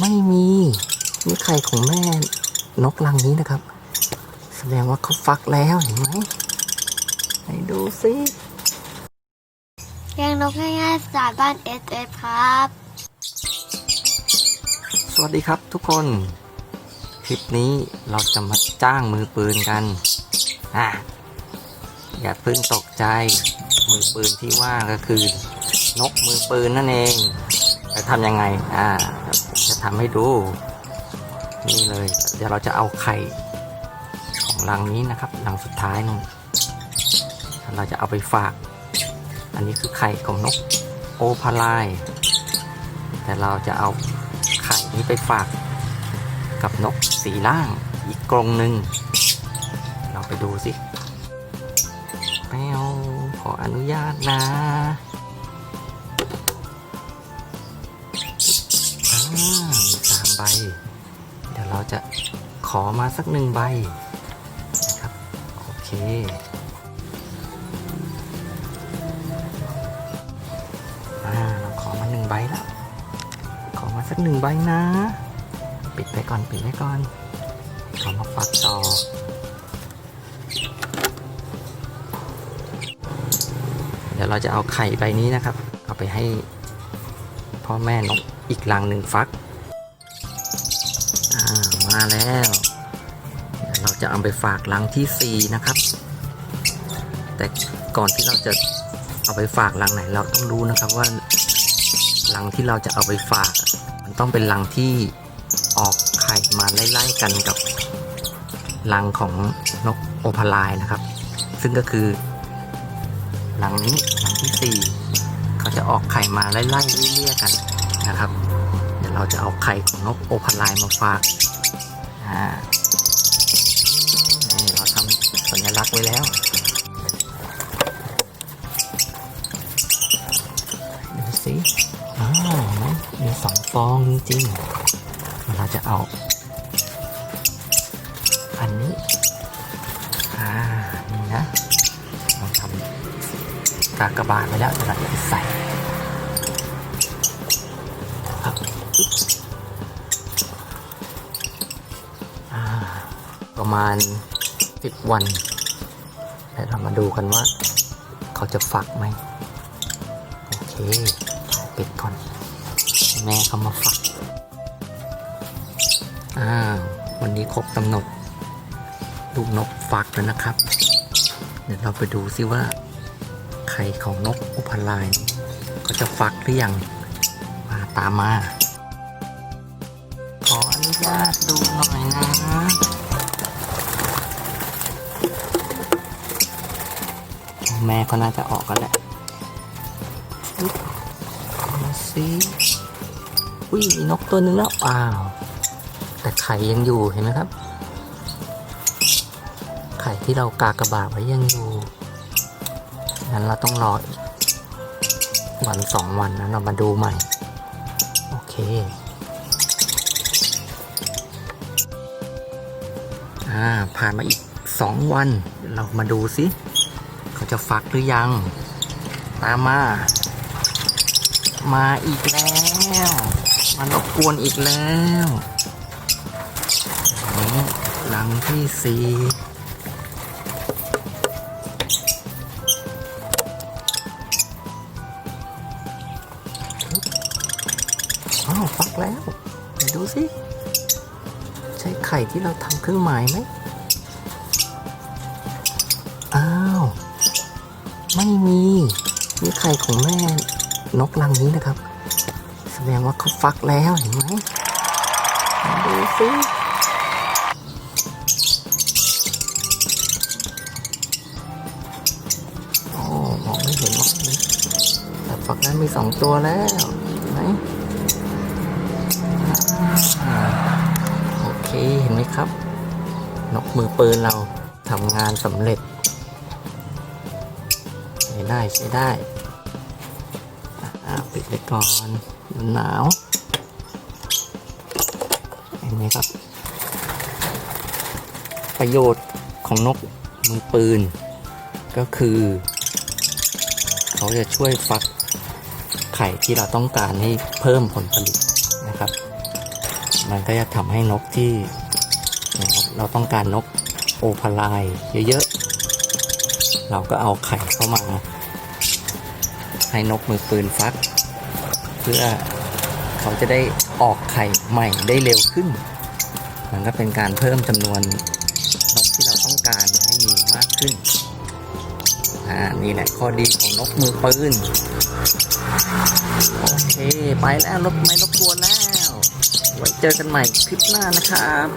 ไม่มีนี่ไข่ของแม่นกรังนี้นะครับ แสดงว่าเขาฟักแล้วเห็นไหมไหนดูสิเลี้ยงนกง่ายๆจากบ้านเอสเอฟครับ สวัสดีครับทุกคน คลิปนี้เราจะมาจ้างมือปืนกัน อะ อย่าเพิ่งตกใจ มือปืนที่ว่าก็คือ นกมือปืนนั่นเองจะ ทำยังไง อ่า จะทำให้ดู นี่เลย เดี๋ยวเราจะเอาไข่ของรังนี้นะครับรังสุดท้ายนู่นเราจะเอาไปฝาก อันนี้คือไข่ของนกโอพาลายแต่เราจะเอาไข่นี้ไปฝาก กับนกสีล่างอีกกรงหนึ่ง เราไปดูสิแมวขออนุญาตนะ สามใบ เดี๋ยวเราจะขอมาสักหนึ่งใบนะครับ โอเคอ่าเราขอมาหนึ่งใบแล้ว ขอมาสักหนึ่งใบนะ ปิดไปก่อน ปิดไว้ก่อน ขอมาฟักต่อเดี๋ยวเราจะเอาไข่ใบนี้นะครับ เอาไปให้ พ่อแม่นกอีกรังหนึ่งฟักามาแล้ว เราจะเอาไปฝากรังที่สี่นะครับ แต่ก่อนที่เราจะเอาไปฝากรังไหนเราต้องรู้นะครับว่ารังที่เราจะเอาไปฝาก มันต้องเป็นรังที่ออกไข่มาไล่ๆกันกับรังของนกโอพาลายนะครับ ซึ่งก็คือรังนี้รังที่สี่ เขาจะออกไข่มาไล่ๆเลี่ยกันนะครับ เดี๋ยวเราจะเอาไข่ของนกโอพาลายมาฝากอ่านี่เราทำสัญลักษณ์ไว้แล้วดูสิอ้าวเห็นมีสองฟองจริงๆเราจะเอา อันนี้อ่านี่นะเราทำกากบาทไว้แล้วเดี๋ยวเราจะใส่ ประมาณสิบวันเดี๋ยวเรามาดูกันว่า เขาจะฟักไหมโอเคปิดก่อน แม่เขามาฝักอ้าววันนี้ครบกำหนด ลูกนกฟักแล้วนะครับ เดี๋ยวเราไปดูซิว่า ไข่ของนกอุพลายก็จะฟักหรือยังมาตามมา ขออนุญาตดูหน่อยนะ แม่ก็น่าจะออกกันแหละดูสิอุ้ยมีนกตัวหนึ่งแล้วอ้าว แต่ไข่ยังอยู่เห็นไหมครับ ไข่ที่เรากากระบาดไว้ยังอยู่งั้นเราต้องรออีกวันสองวันนะเรามาดูใหม่ โอเคอ่าผ่านมาอีกสองวันเรามาดูสิ เขาจะฟักหรือยัง ตามมา มาอีกแล้วมารบกวนอีกแล้วหลังที่สี่อ้าวฟักแล้วไปดูสิ ใช่ไข่ที่เราทำเครื่องหมายไหม ไม่มีนี่ไข่ของแม่นกรังนี้นะครับ แสดงว่าเขาฟักแล้วเห็นไหมดูสิโอ้มองไม่เห็นมองไม่เห็นแต่ฟักนั้นมีสองตัวแล้วเห็นไหมโอเคเห็นไหมครับ นกมือปืนเราทำงานสำเร็จ ช้ได้ใช้ได้ปิดไปก่อนมันหนาวเห็นไหมครับ ประโยชน์ของนกมือปืน ก็คือ เขาจะช่วยฟักไข่ที่เราต้องการให้เพิ่มผลผลิตนะครับ มันก็จะทำให้นกที่เราต้องการนกโอพาลายเยอะ เราก็เอาไข่เข้ามา ให้นกมือปืนฟัก เพื่อเขาจะได้ออกไข่ใหม่ได้เร็วขึ้น มันก็เป็นการเพิ่มจำนวนนกที่เราต้องการให้มีมากขึ้นอ่านี่แหละข้อดีของนกมือปืนโอเค ไปแล้วรบไม่รบกวนแล้ว ไว้เจอกันใหม่คลิปหน้านะครับ